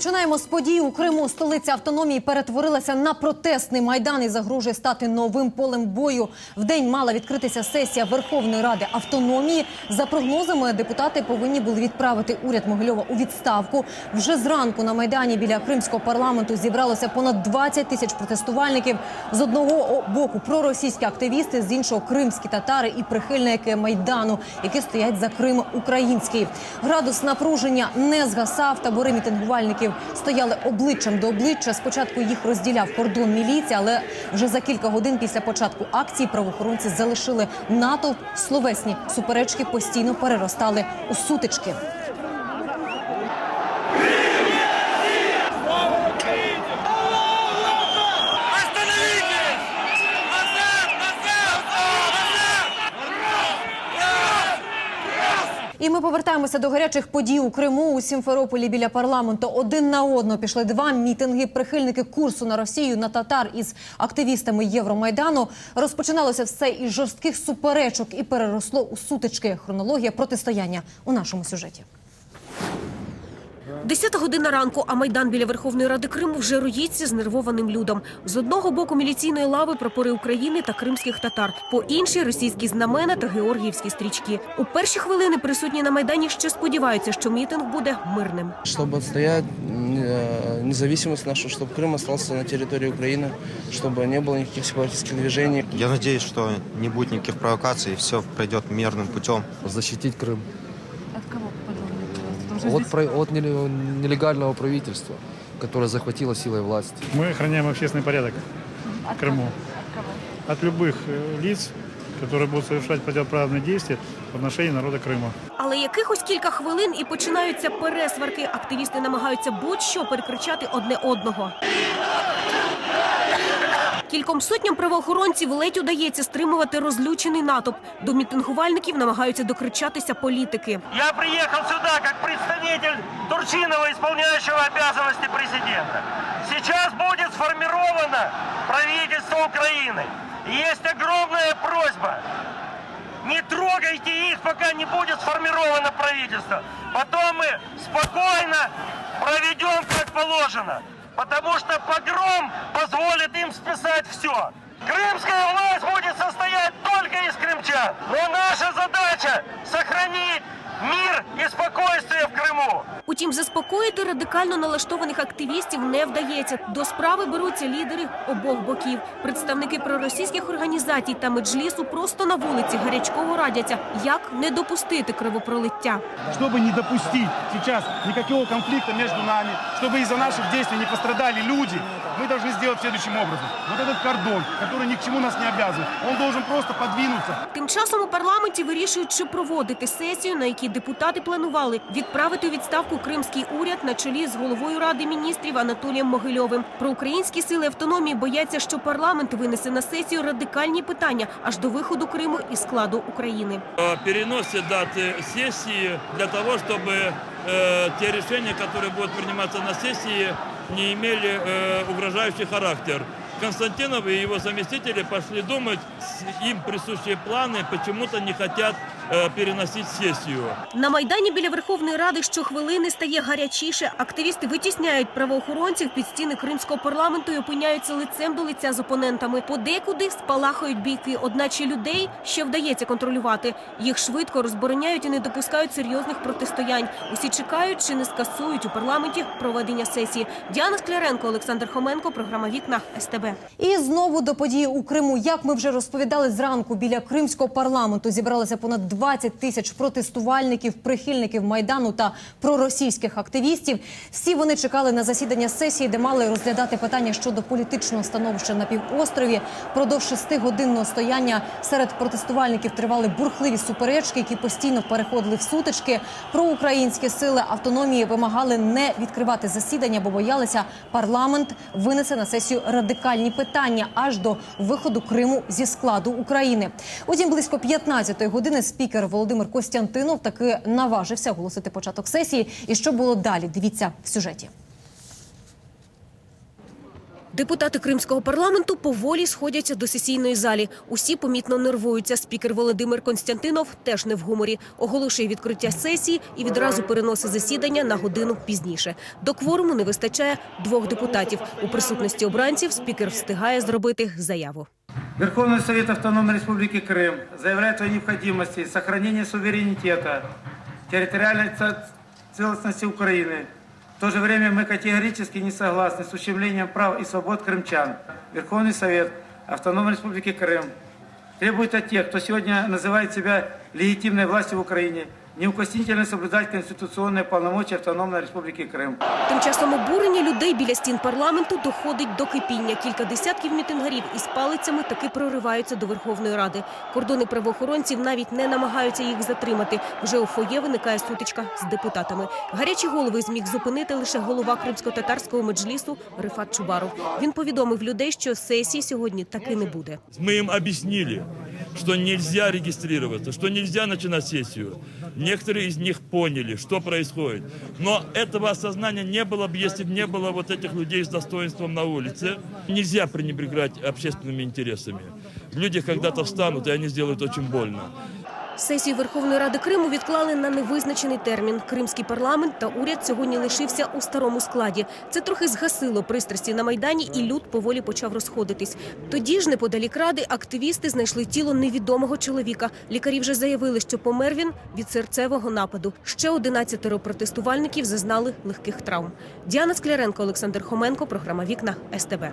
Розпочинаємо з подій у Криму. Столиця автономії перетворилася на протестний майдан і загрожує стати новим полем бою. В день мала відкритися сесія Верховної Ради автономії. За прогнозами, депутати повинні були відправити уряд Могильова у відставку. Вже зранку на майдані біля кримського парламенту зібралося понад 20 тисяч протестувальників. З одного боку проросійські активісти, з іншого кримські татари і прихильники майдану, які стоять за Крим український. Градус напруження не згасав. Табори мітингувальників стояли обличчям до обличчя. Спочатку їх розділяв кордон міліції, але вже за кілька годин після початку акції правоохоронці залишили натовп. Словесні суперечки постійно переростали у сутички. Повертаємося до гарячих подій у Криму у Сімферополі біля парламенту. Один на одно пішли два мітинги. Прихильники курсу на Росію на татар із активістами Євромайдану. Розпочиналося все із жорстких суперечок і переросло у сутички. Хронологія протистояння у нашому сюжеті. Десята година ранку, а майдан біля Верховної Ради Криму вже роїться з нервованим людом. З одного боку міліційної лави прапори України та кримських татар, по іншій російські знамена та георгіївські стрічки. У перші хвилини присутні на майдані ще сподіваються, що мітинг буде мирним. Чтобы отстоять э, независимость нашу, чтобы Крым остался на территории Украины, чтобы не было никаких сепаратистских движений. Я надеюсь, что не будет никаких провокаций, и все пройдет мирным путем. защитить Крым. От кого От, про- от неле- нелегального правительства, которое захватило силой власть. Мы охраняем общественный порядок в Крыму. От любых э, лиц, которые будут совершать противоправные действия в отношении народа Крыма. Але якихось кілька хвилин і починаються пересварки. Активісти намагаються будь-що перекричати одне одного. Кільком сотням правоохоронців ледь удається стримувати розлючений натовп. До мітингувальників намагаються докричатися політики. Я приехал сюда как представитель Турчинова, исполняющего обязанности президента. Сейчас будет сформировано правительство Украины. И есть огромная просьба. Не трогайте их, пока не будет сформировано правительство. Потом мы спокойно проведем как положено. Потому что погром позволит им списать все. Крымская власть будет состоять только из крымчан. Но наша задача сохранить мир и спокойствие в Крыму. Утім, заспокоїти радикально налаштованих активістів не вдається. До справи беруться лідери обох боків. Представники проросійських організацій та меджлісу просто на вулиці гарячково радяться, як не допустити кровопролиття. чтобы не допустить сейчас никакого конфликта между нами, чтобы из-за наших действий не пострадали люди, мы должны сделать следующим образом. Вот этот кордон, который ни к чему нас не обязывает, он должен просто подвинуться. Тим часом у парламенті вирішують, чи проводити сесію, на якій депутати планували відправити у відставку кримський уряд на чолі з головою ради міністрів Анатолієм Могильовим. Проукраїнські сили автономії бояться, що парламент винесе на сесію радикальні питання аж до виходу Криму із складу України. о переносе даты сессии для того, чтобы э, те решения, которые будут приниматься на сессии, не имели э, угрожающий характер. Константинов и его заместители пошли думать, им присущие планы почему-то не хотят э, переносить сессию. На майдані біля Верховної Ради щохвилини стає гарячіше. Активісти витісняють правоохоронців під стіни кримського парламенту і опиняються лицем до лиця з опонентами. Подекуди спалахають бійки, одначе людей ще вдається контролювати. Їх швидко розбороняють і не допускають серйозних протистоянь. Усі чекають, чи не скасують у парламенті проведення сесії. Діана Скляренко, Олександр Хоменко, програма Вікна СТБ. І знову до події у Криму. Як ми вже розповідали зранку, біля кримського парламенту зібралося понад 20 тисяч протестувальників, прихильників майдану та проросійських активістів. Всі вони чекали на засідання сесії, де мали розглядати питання щодо політичного становища на півострові. Продовж шестигодинного стояння серед протестувальників тривали бурхливі суперечки, які постійно переходили в сутички. Проукраїнські сили автономії вимагали не відкривати засідання, бо боялися парламент винесе на сесію радикальні питання аж до виходу Криму зі складу України. Утім, близько 15-ї години спікер Володимир Костянтинов таки наважився оголосити початок сесії. І що було далі? Дивіться в сюжеті. Депутати кримського парламенту поволі сходяться до сесійної залі. Усі помітно нервуються. Спікер Володимир Константинов теж не в гуморі. Оголошує відкриття сесії і відразу переносить засідання на годину пізніше. До кворуму не вистачає двох депутатів. У присутності обранців спікер встигає зробити заяву. Верховный Совет Автономной Республики Крым заявляет о необходимости сохранения суверенитета, территориальной ца- целостности Украины. В то же время мы категорически не согласны с ущемлением прав и свобод крымчан. Верховный Совет Автономной Республики Крым требует от тех, кто сегодня называет себя легитимной властью в Украине, неукоснительно соблюдать конституционные полномочия Автономной Республики Крым. Тим часом обурення людей біля стін парламенту доходить до кипіння. Кілька десятків мітингарів із палицями таки прориваються до Верховної Ради. Кордони правоохоронців навіть не намагаються їх затримати. Вже у фоє виникає сутичка з депутатами. Гарячі голови зміг зупинити лише голова кримсько-татарського меджлісу Рифат Чубаров. Він повідомив людей, що сесії сьогодні таки не буде. Мы им объяснили, что нельзя регистрироваться, что нельзя начинать сессию. Некоторые из них поняли, что происходит. Но этого осознания не было бы, если бы не было вот этих людей с достоинством на улице. Нельзя пренебрегать общественными интересами. Люди когда-то встанут, и они сделают очень больно. Сесію Верховної Ради Криму відклали на невизначений термін. Кримський парламент та уряд сьогодні лишився у старому складі. Це трохи згасило пристрасті на майдані, і люд поволі почав розходитись. Тоді ж неподалік ради активісти знайшли тіло невідомого чоловіка. Лікарі вже заявили, що помер він від серцевого нападу. Ще 11 протестувальників зазнали легких травм. Діана Скляренко, Олександр Хоменко, програма Вікна СТБ.